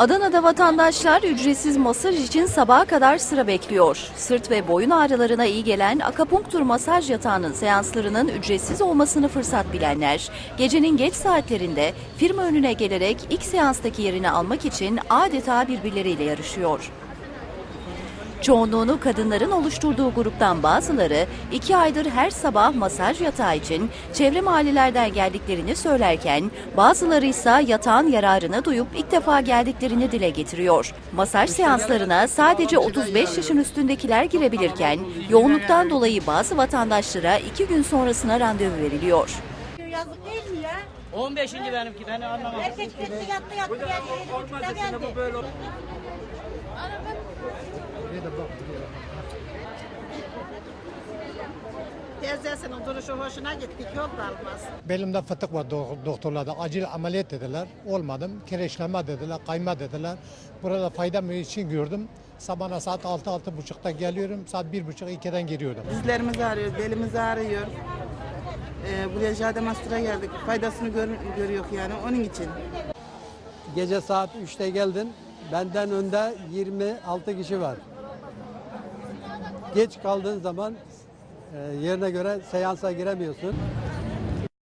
Adana'da vatandaşlar ücretsiz masaj için sabaha kadar sıra bekliyor. Sırt ve boyun ağrılarına iyi gelen akupunktur masaj yatağının seanslarının ücretsiz olmasını fırsat bilenler, gecenin geç saatlerinde firma önüne gelerek ilk seanstaki yerini almak için adeta birbirleriyle yarışıyor. Çoğunluğunu kadınların oluşturduğu gruptan bazıları iki aydır her sabah masaj yatağı için çevre mahallelerden geldiklerini söylerken bazıları ise yatağın yararını duyup ilk defa geldiklerini dile getiriyor. Masaj seanslarına sadece 35 yaşın üstündekiler girebilirken yoğunluktan dolayı bazı vatandaşlara iki gün sonrasına randevu veriliyor. Yazık değil mi ya? 15. benimki beni anlamadım. Herkes gitti yattı yattı geldi. Geldi. Geldi. Teyzesinin duruşu hoşuna gitti. Yol da almaz. Belimde fıtık var do- doktorlarda. Acil ameliyat dediler. Olmadım. Kireçlenme dediler. Kayma dediler. Burada faydam için gördüm. Sabahına saat 6-6.30'da geliyorum. Saat 1.30-2'den giriyordum. Dizlerimiz ağrıyor, belimiz ağrıyor. Ee, buraya Jade Master'a geldik. Faydasını gör, görüyor yani onun için. Gece saat 3'te geldin. Benden önde 26 kişi var. Geç kaldığın zaman e, yerine göre seansa giremiyorsun.